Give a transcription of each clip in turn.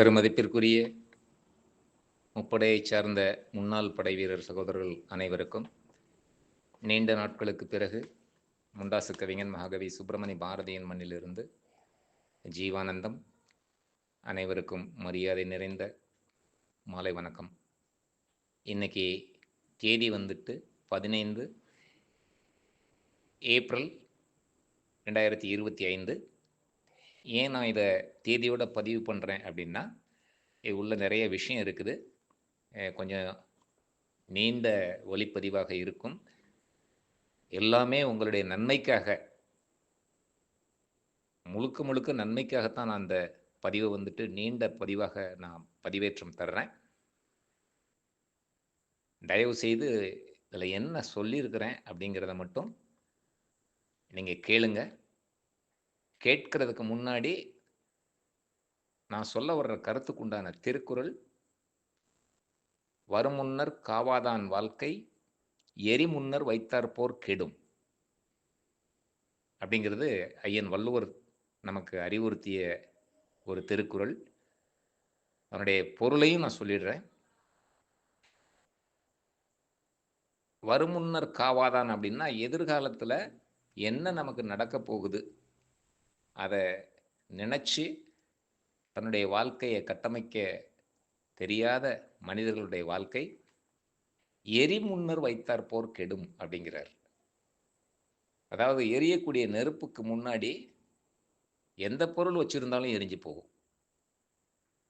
பெருமதிப்பிற்குரிய முப்படையைச் சார்ந்த முன்னாள் படை வீரர் சகோதரர்கள் அனைவருக்கும் நீண்ட நாட்களுக்கு பிறகு முண்டாசு கவிஞன் மகாகவி சுப்பிரமணி பாரதியின் மண்ணிலிருந்து ஜீவானந்தம் அனைவருக்கும் மரியாதை நிறைந்த மாலை வணக்கம். இன்னைக்கு தேதி வந்துட்டு பதினைந்து ஏப்ரல் ரெண்டாயிரத்தி இருபத்தி ஐந்து. ஏன் நான் இதை தேதியோட பதிவு பண்ணுறேன் அப்படின்னா இது உள்ள நிறைய விஷயம் இருக்குது. கொஞ்சம் நீண்ட ஒளிப்பதிவாக இருக்கும். எல்லாமே உங்களுடைய நன்மைக்காக முழுக்க முழுக்க நன்மைக்காகத்தான் நான் அந்த பதிவை வந்துட்டு நீண்ட பதிவாக நான் பதிவேற்றம் தர்றேன். தயவு செய்து இதில் என்ன சொல்லியிருக்கிறேன் அப்படிங்கிறத மட்டும் நீங்கள் கேளுங்கள் கேட்கறதுக்கு முன்னாடி நான் சொல்ல வர்ற கருத்துக்குண்டான திருக்குறள் வருமுன்னர் காவாதான் வாழ்க்கை எரி முன்னர் வைத்தாற்போர் கெடும். அப்படிங்கிறது ஐயன் வள்ளுவர் நமக்கு அறிவுறுத்திய ஒரு திருக்குறள். அதனுடைய பொருளையும் நான் சொல்லிடுறேன். வருமுன்னர் காவாதான் அப்படின்னா எதிர்காலத்தில் என்ன நமக்கு நடக்க போகுது? அதை நினச்சி தன்னுடைய வாழ்க்கையை கட்டமைக்க தெரியாத மனிதர்களுடைய வாழ்க்கை எரி முன்னர் வைத்தார் போர் கெடும் அப்படிங்கிறார். அதாவது எரியக்கூடிய நெருப்புக்கு முன்னாடி எந்த பொருள் வச்சுருந்தாலும் எரிஞ்சு போகும்.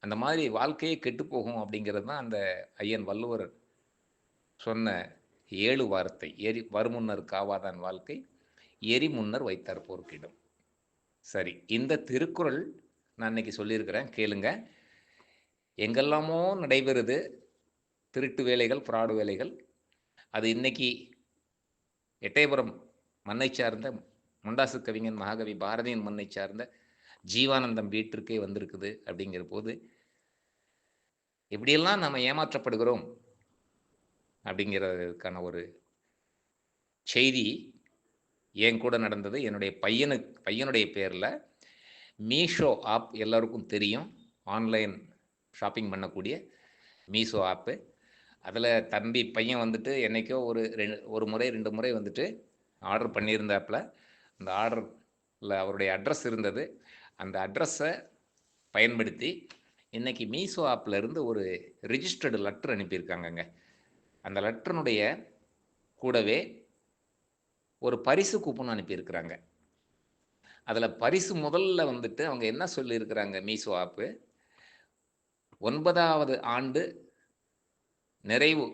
அந்த மாதிரி வாழ்க்கையே கெட்டு போகும் அப்படிங்கிறது தான் அந்த ஐயன் வள்ளுவர் சொன்ன ஏழு வார்த்தை. எரி வருமுன்னர் காவாதான் வாழ்க்கை எரி முன்னர் வைத்தார் போர் கெடும். சரி இந்த திருக்குறள் நான் இன்னைக்கு சொல்லியிருக்கிறேன். கேளுங்க. எங்கெல்லாமோ நடைபெறுது திருட்டு வேலைகள் பிராடு வேலைகள். அது இன்னைக்கு எட்டயபுரம் மண்ணை சார்ந்த முண்டாசு கவிஞன் மகாகவி பாரதியின் மண்ணை சார்ந்த ஜீவானந்தம் வீட்டிற்கே வந்திருக்குது அப்படிங்கிற போது எப்படியெல்லாம் நம்ம ஏமாற்றப்படுகிறோம்? அப்படிங்கிறதுக்கான ஒரு செய்தி என் கூட நடந்தது என்னுடைய பையனுக்கு பையனுடைய பேரில் மீஷோ ஆப் எல்லாருக்கும் தெரியும். ஆன்லைன் ஷாப்பிங் பண்ணக்கூடிய மீஷோ ஆப்பு அதில் தம்பி பையன் வந்துட்டு என்றைக்கோ ஒரு ரெண்டு ஒரு முறை ரெண்டு முறை வந்துட்டு ஆர்டர் பண்ணியிருந்தாப்புல. அந்த ஆர்டரில் அவருடைய அட்ரஸ் இருந்தது. அந்த அட்ரஸை பயன்படுத்தி இன்றைக்கி மீஷோ ஆப்லேருந்து ஒரு ரிஜிஸ்டர்டு லெட்டர் அனுப்பியிருக்காங்கங்க. அந்த லெட்டருனுடைய கூடவே ஒரு பரிசு கூப்பன் அனுப்பியிருக்கிறாங்க. அதில் பரிசு முதல்ல வந்துட்டு அவங்க என்ன சொல்லியிருக்கிறாங்க மீசோ ஆப்பு ஒன்பதாவது ஆண்டு நிறைவு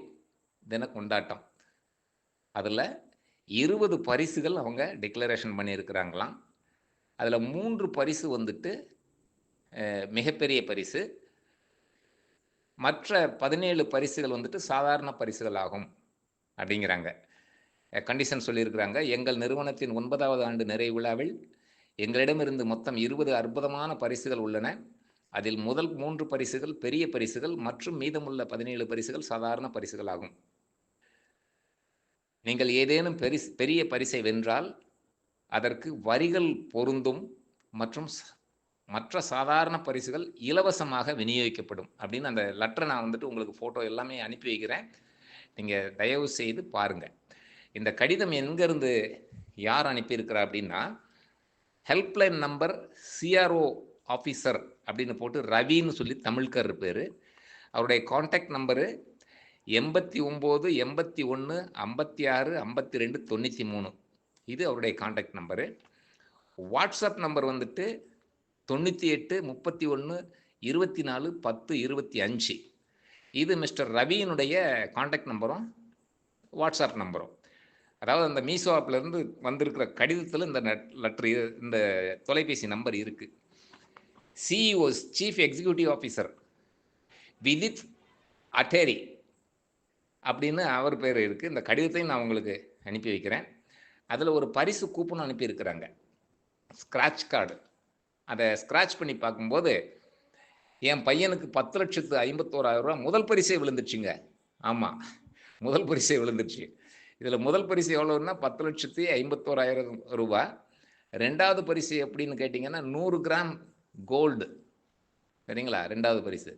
தின கொண்டாட்டம். அதில் இருபது பரிசுகள் அவங்க டிக்ளரேஷன் பண்ணியிருக்கிறாங்களாம். அதில் மூன்று பரிசு வந்துட்டு மிகப்பெரிய பரிசு. மற்ற பதினேழு பரிசுகள் வந்துட்டு சாதாரண பரிசுகள் ஆகும் அப்படிங்கிறாங்க. கண்டிஷன் சொல்லியிருக்கிறாங்க. எங்கள் நிறுவனத்தின் ஒன்பதாவது ஆண்டு நிறைவு விழாவில் எங்களிடமிருந்து மொத்தம் இருபது அற்புதமான பரிசுகள் உள்ளன. அதில் முதல் மூன்று பரிசுகள் பெரிய பரிசுகள் மற்றும் மீதமுள்ள பதினேழு பரிசுகள் சாதாரண பரிசுகள் ஆகும். நீங்கள் ஏதேனும் பெரிஸ் பெரிய பரிசை வென்றால் அதற்கு வரிகள் பொருந்தும் மற்றும் மற்ற சாதாரண பரிசுகள் இலவசமாக விநியோகிக்கப்படும் அப்படின்னு அந்த லெட்டரை நான் வந்துட்டு உங்களுக்கு ஃபோட்டோ எல்லாமே அனுப்பி வைக்கிறேன். நீங்கள் தயவு செய்து பாருங்கள் இந்த கடிதம் எங்கேருந்து யார் அனுப்பியிருக்கிறா அப்படின்னா ஹெல்ப்லைன் நம்பர் சிஆர்ஓ ஆஃபீஸர் அப்படின்னு போட்டு ரவின்னு சொல்லி தமிழ்கர் பேர். அவருடைய காண்டாக்ட் நம்பரு எண்பத்தி ஒம்பது எண்பத்தி ஒன்று ஐம்பத்தி ஆறு ஐம்பத்தி ரெண்டு தொண்ணூற்றி மூணு. இது அவருடைய காண்டாக்ட் நம்பரு வாட்ஸ்அப் நம்பர் வந்துட்டு தொண்ணூற்றி எட்டு முப்பத்தி ஒன்று இருபத்தி நாலு பத்து இருபத்தி அஞ்சு. இது மிஸ்டர் ரவியினுடைய காண்டாக்ட் நம்பரும் வாட்ஸ்அப் நம்பரும் அதாவது அந்த மீஷோ ஆப்லேருந்து வந்திருக்கிற கடிதத்தில் இந்த லெட்ரு இந்த தொலைபேசி நம்பர் இருக்குது CEOs chief executive officer Vidit Aatrey அப்படின்னு அவர் பேர் இருக்குது இந்த கடிதத்தையும் நான் உங்களுக்கு அனுப்பி வைக்கிறேன். அதில் ஒரு பரிசு கூப்பன் அனுப்பியிருக்கிறாங்க. ஸ்க்ராட்ச் கார்டு அதை ஸ்க்ராட்ச் பண்ணி பார்க்கும்போது என் பையனுக்கு பத்து லட்சத்து ஐம்பத்தோராயிரம் ரூபா முதல் பரிசே விழுந்துச்சுங்க ஆமாம் முதல் பரிசே விழுந்துச்சு இதில் முதல் பரிசு எவ்வளோன்னா பத்து லட்சத்தி ஐம்பத்தோராயிரம் ரூபா. ரெண்டாவது பரிசு எப்படின்னு கேட்டிங்கன்னா நூறு கிராம் கோல்டு சரிங்களா? ரெண்டாவது பரிசு.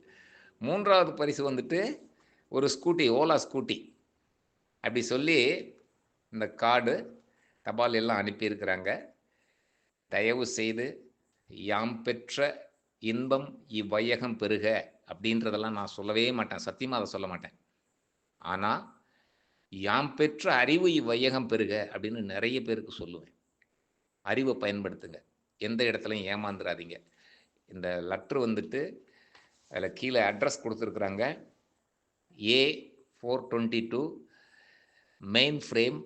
மூன்றாவது பரிசு வந்துட்டு ஒரு ஸ்கூட்டி ஓலா ஸ்கூட்டி அப்படி சொல்லி இந்த கார்டு தபால் எல்லாம் அனுப்பியிருக்கிறாங்க. தயவு செய்து யாம் பெற்ற இன்பம் இவ்வையகம் பெருக அப்படின்றதெல்லாம் நான் சொல்லவே மாட்டேன். சத்தியமாக அதை சொல்ல மாட்டேன். ஆனால் யாம் பெற்ற அறிவு இவ்வையகம் பெருக அப்படின்னு நிறைய பேருக்கு சொல்லுவேன். அறிவை பயன்படுத்துங்க. எந்த இடத்துலையும் ஏமாந்துடாதீங்க இந்த லெட்ரு வந்துட்டு அதில் கீழே அட்ரஸ் கொடுத்துருக்குறாங்க. A four twenty two main frame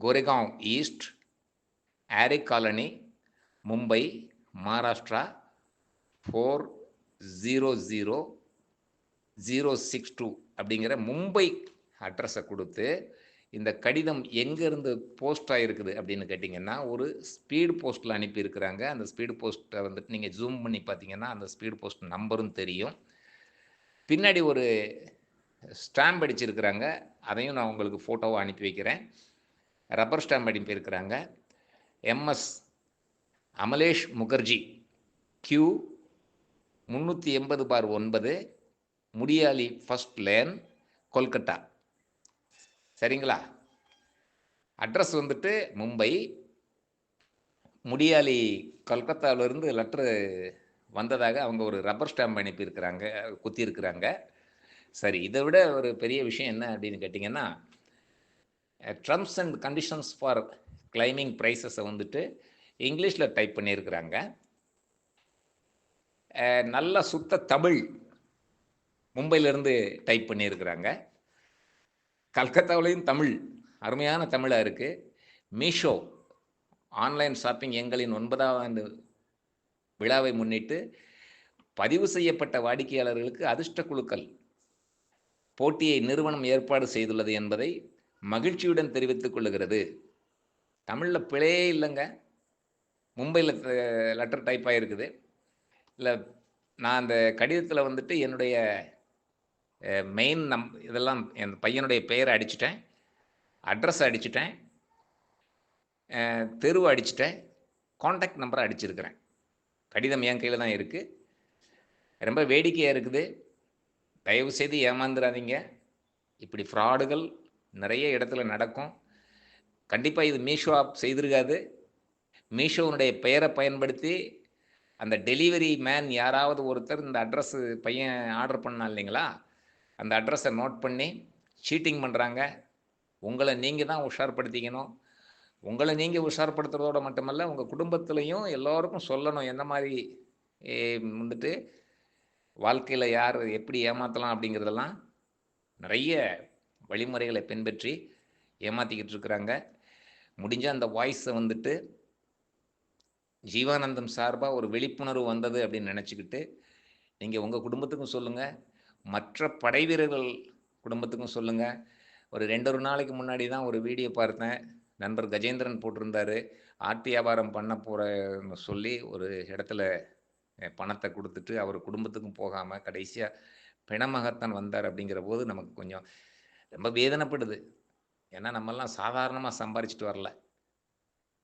Goregaon East Aarey colony Mumbai Maharashtra four zero zero zero six two அப்படிங்கிற மும்பை அட்ரஸை கொடுத்து இந்த கடிதம் எங்கேருந்து போஸ்ட் ஆகிருக்குது அப்படின்னு கேட்டிங்கன்னா ஒரு ஸ்பீடு போஸ்ட்டில் அனுப்பியிருக்கிறாங்க. அந்த ஸ்பீடு போஸ்ட்டை வந்துட்டு நீங்கள் ஜூம் பண்ணி பார்த்தீங்கன்னா அந்த ஸ்பீடு போஸ்ட் நம்பரும் தெரியும். பின்னாடி ஒரு ஸ்டாம்ப் அடிச்சிருக்கிறாங்க. அதையும் நான் உங்களுக்கு ஃபோட்டோவை அனுப்பி வைக்கிறேன். ரப்பர் ஸ்டாம்ப் அனுப்பியிருக்கிறாங்க. எம்எஸ் அமலேஷ் முகர்ஜி கியூ முந்நூற்றி எண்பது பார் ஒன்பது முடியாலி ஃபஸ்ட் லேன் கொல்கட்டா சரிங்களா? அட்ரஸ் வந்துட்டு மும்பை முடியாலி கொல்கத்தாவிலேருந்து லெட்ரு வந்ததாக அவங்க ஒரு ரப்பர் ஸ்டாம்ப் அனுப்பியிருக்கிறாங்க குத்தியிருக்கிறாங்க. சரி இதை விட ஒரு பெரிய விஷயம் என்ன அப்படின்னு கேட்டிங்கன்னா terms and conditions for claiming ப்ரைஸஸை வந்துட்டு இங்கிலீஷில் டைப் பண்ணியிருக்கிறாங்க. நல்ல சுத்த தமிழ் மும்பையிலேருந்து டைப் பண்ணியிருக்கிறாங்க. கல்கத்தாவிலையும் தமிழ் அருமையான தமிழாக இருக்குது மீஷோ ஆன்லைன் ஷாப்பிங் எங்களின் ஒன்பதாம் ஆண்டு விழாவை முன்னிட்டு பதிவு செய்யப்பட்ட வாடிக்கையாளர்களுக்கு அதிர்ஷ்ட குழுக்கள் போட்டியை நிறுவனம் ஏற்பாடு செய்துள்ளது என்பதை மகிழ்ச்சியுடன் தெரிவித்துக் கொள்ளுகிறது. தமிழில் பிழையே இல்லைங்க. மும்பையில் லெட்டர் டைப் ஆகிருக்குது இல்லை நான் அந்த கடிதத்தில் வந்துட்டு என்னுடைய மெயின் நம் இதெல்லாம் என் பையனுடைய பெயரை அடிச்சிட்டேன். அட்ரஸ் அடிச்சிட்டேன். தெருவை அடிச்சிட்டேன். காண்டாக்ட் நம்பரை அடிச்சிருக்கிறேன். கடிதம் என் கையில் தான் இருக்குது ரொம்ப வேடிக்கையாக இருக்குது. தயவு செய்து ஏமாந்துடாதீங்க இப்படி ஃப்ராடுகள் நிறைய இடத்துல நடக்கும். கண்டிப்பாக இது மீஷோ ஆப் செய்திருக்காது. மீஷோனுடைய பெயரை பயன்படுத்தி அந்த டெலிவரி மேன் யாராவது ஒருத்தர் இந்த அட்ரஸ் பையன் ஆர்டர் பண்ணா இல்லைங்களா? அந்த அட்ரஸை நோட் பண்ணி சீட்டிங் பண்ணுறாங்க உங்களை நீங்கள் தான் உஷார்படுத்திக்கணும். உங்களை நீங்கள் உஷார்படுத்துறதோட மட்டுமல்ல உங்கள் குடும்பத்துலேயும் எல்லோருக்கும் சொல்லணும் எந்த மாதிரி வந்துட்டு வாழ்க்கையில் யார் எப்படி ஏமாற்றலாம் அப்படிங்கிறதெல்லாம் நிறைய வழிமுறைகளை பின்பற்றி ஏமாற்றிக்கிட்டு இருக்கிறாங்க. முடிஞ்ச அந்த வாய்ஸை வந்துட்டு ஜீவானந்தம் சார்பாக ஒரு விழிப்புணர்வு வந்தது அப்படின்னு நினச்சிக்கிட்டு நீங்கள் உங்கள் குடும்பத்துக்கும் சொல்லுங்கள் மற்ற படை வீரர்கள் குடும்பத்துக்கும் சொல்லுங்கள் ஒரு ரெண்டு ஒரு நாளைக்கு முன்னாடி தான் ஒரு வீடியோ பார்த்தேன். நண்பர் கஜேந்திரன் போட்டிருந்தார். ஆட்டு வியாபாரம் பண்ண போகிறன்னு சொல்லி ஒரு இடத்துல பணத்தை கொடுத்துட்டு அவர் குடும்பத்துக்கும் போகாமல் கடைசியாக பிணமகத்தான் வந்தார் அப்படிங்கிற போது நமக்கு கொஞ்சம் ரொம்ப வேதனைப்படுது. ஏன்னா நம்மெல்லாம் சாதாரணமாக சம்பாரிச்சிட்டு வரல.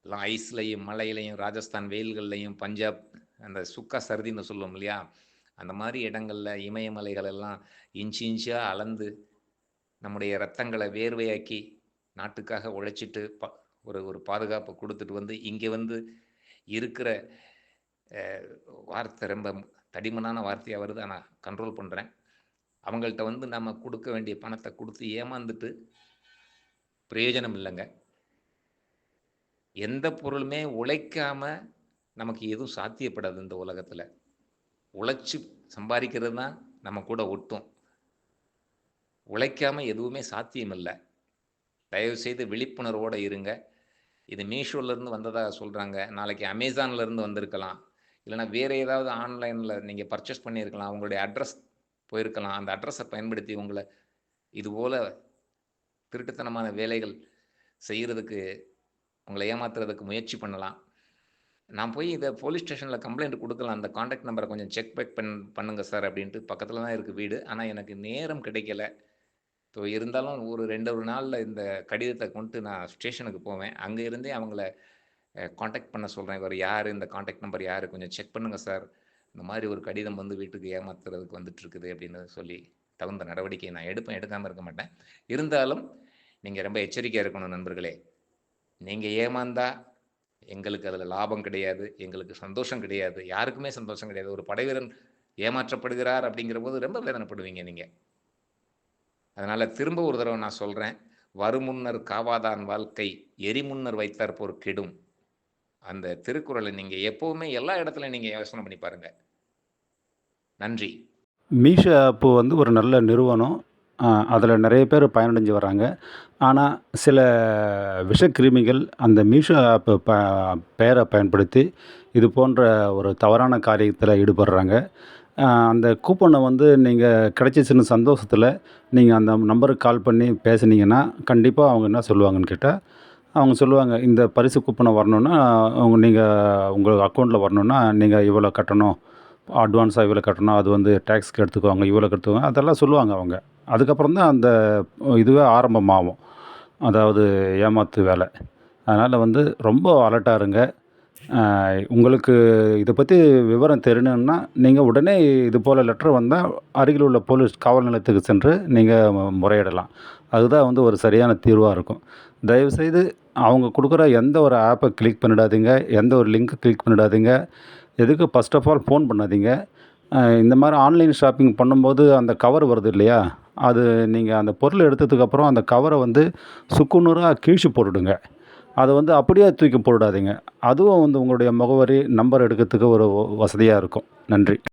எல்லாம் ஐஸ்லையும் மலையிலையும் ராஜஸ்தான் வெயில்கள்லையும் பஞ்சாப் அந்த சுக்கா சர்தின்னு சொல்லுவோம் இல்லையா? அந்த மாதிரி இடங்களில் இமயமலைகள் எல்லாம் இன்ச்சு இன்ச்சாக அளந்து நம்முடைய ரத்தங்களை வேர்வையாக்கி நாட்டுக்காக உழைச்சிட்டு ப ஒரு ஒரு பாதுகாப்பை கொடுத்துட்டு வந்து இங்கே வந்து இருக்கிற வார்த்தை ரொம்ப தடிமனான வார்த்தையாக வருது. ஆனால் கண்ட்ரோல் பண்ணுறேன் அவங்கள்ட்ட வந்து நம்ம கொடுக்க வேண்டிய பணத்தை கொடுத்து ஏமாந்துட்டு பிரயோஜனம் இல்லைங்க. எந்த பொருளுமே உழைக்காம நமக்கு எதுவும் சாத்தியப்படாது இந்த உலகத்தில். உழைச்சி சம்பாதிக்கிறது தான் நம்ம கூட ஒட்டும். உழைக்காமல் எதுவுமே சாத்தியம் இல்லை தயவுசெய்து விழிப்புணர்வோடு இருங்க. இது மீஷோலேருந்து வந்ததாக சொல்கிறாங்க நாளைக்கு அமேசான்லேருந்து வந்திருக்கலாம். இல்லைனா வேறு ஏதாவது ஆன்லைனில் நீங்கள் பர்ச்சேஸ் பண்ணியிருக்கலாம். உங்களுடைய அட்ரஸ் போயிருக்கலாம். அந்த அட்ரஸை பயன்படுத்தி உங்களை இதுபோல் திருட்டுத்தனமான வேலைகள் செய்கிறதுக்கு உங்களை ஏமாத்துறதுக்கு முயற்சி பண்ணலாம். நான் போய் இதை போலீஸ் ஸ்டேஷனில் கம்ப்ளைண்ட் கொடுக்கலாம். அந்த காண்டாக்ட் நம்பரை கொஞ்சம் செக் பேக் பண் பண்ணுங்கள் சார் அப்படின்ட்டு பக்கத்தில் தான் இருக்குது வீடு. ஆனால் எனக்கு நேரம் கிடைக்கல. ஸோ இருந்தாலும் ஒரு ரெண்டு ஒரு நாளில் இந்த கடிதத்தை கொண்டு நான் ஸ்டேஷனுக்கு போவேன். அங்கே இருந்தே அவங்கள காண்டாக்ட் பண்ண சொல்கிறேன் இவர் யார்? இந்த காண்டாக்ட் நம்பர் யார்? கொஞ்சம் செக் பண்ணுங்கள் சார் இந்த மாதிரி ஒரு கடிதம் வந்து வீட்டுக்கு ஏமாத்துறதுக்கு வந்துட்டு இருக்குது அப்படின்னு சொல்லி தகுந்த நடவடிக்கையை நான் எடுப்பேன். எடுக்காமல் இருக்க மாட்டேன். இருந்தாலும் நீங்கள் ரொம்ப எச்சரிக்கையாக இருக்கணும் நண்பர்களே. நீங்கள் ஏமாந்தா எங்களுக்கு அதில் லாபம் கிடையாது எங்களுக்கு சந்தோஷம் கிடையாது யாருக்குமே சந்தோஷம் கிடையாது. ஒரு படைவீரன் ஏமாற்றப்படுகிறார் அப்படிங்கிற போது ரொம்ப வேதனைப்படுவீங்க நீங்கள் அதனால் திரும்ப ஒரு தடவை நான் சொல்கிறேன் வருமுன்னர் காவாதான் வாழ்க்கை எரிமுன்னர் வைத்தாற்போர் கெடும். அந்த திருக்குறளை நீங்கள் எப்போவுமே எல்லா இடத்துலையும் நீங்கள் யோசனை பண்ணி பாருங்கள் நன்றி. மீஷோ ஆப்பு வந்து ஒரு நல்ல நிறுவனம். அதில் நிறைய பேர் பயனடைஞ்சு வராங்க ஆனால் சில விஷக்கிருமிகள் அந்த மீஷோ ஆப்பு ப பெயரை பயன்படுத்தி இது போன்ற ஒரு தவறான காரியத்தில் ஈடுபடுறாங்க. அந்த கூப்பனை வந்து நீங்கள் கிடச்சிச்சின்னு சந்தோஷத்தில் நீங்கள் அந்த நம்பருக்கு கால் பண்ணி பேசுனீங்கன்னா கண்டிப்பாக அவங்க என்ன சொல்லுவாங்கன்னு கேட்டால் அவங்க சொல்லுவாங்க இந்த பரிசு கூப்பனை வரணுன்னா அவங்க நீங்கள் உங்கள் அக்கௌண்ட்டில் வரணுன்னா நீங்கள் இவ்வளோ கட்டணும் அட்வான்ஸாக இவ்வளோ கட்டணும் அது வந்து டேக்ஸ்க்கு எடுத்துக்குவாங்க இவ்வளோ எடுத்துக்குவாங்க அதெல்லாம் சொல்லுவாங்க அவங்க. அதுக்கப்புறம் தான் அந்த இதுவே ஆரம்பமாகும். அதாவது ஏமாத்து வேலை. அதனால் வந்து ரொம்ப அலர்ட்டாக இருங்க. உங்களுக்கு இதை பற்றி விவரம் தெரியணுன்னா நீங்கள் உடனே இது போல் லெட்ரு வந்தால் அருகில் உள்ள போலீஸ் காவல் நிலையத்துக்கு சென்று நீங்கள் முறையிடலாம். அதுதான் வந்து ஒரு சரியான தீர்வாக இருக்கும். தயவுசெய்து அவங்க கொடுக்குற எந்த ஒரு ஆப்பை கிளிக் பண்ணிடாதீங்க. எந்த ஒரு லிங்க்கை கிளிக் பண்ணிடாதீங்க. எதுக்கு ஃபஸ்ட் ஆஃப் ஆல் ஃபோன் பண்ணாதீங்க. இந்த மாதிரி ஆன்லைன் ஷாப்பிங் பண்ணும்போது அந்த கவர் வருது இல்லையா? அது நீங்கள் அந்த பொருள் எடுத்ததுக்கப்புறம் அந்த கவரை வந்து சுக்குநூறாக கிழிச்சு போட்டுடுங்க. அதை வந்து அப்படியே தூக்கி போடாதீங்க. அதுவும் வந்து உங்களுடைய முகவரி நம்பர் எடுக்கிறதுக்கு ஒரு வசதியாக இருக்கும். நன்றி.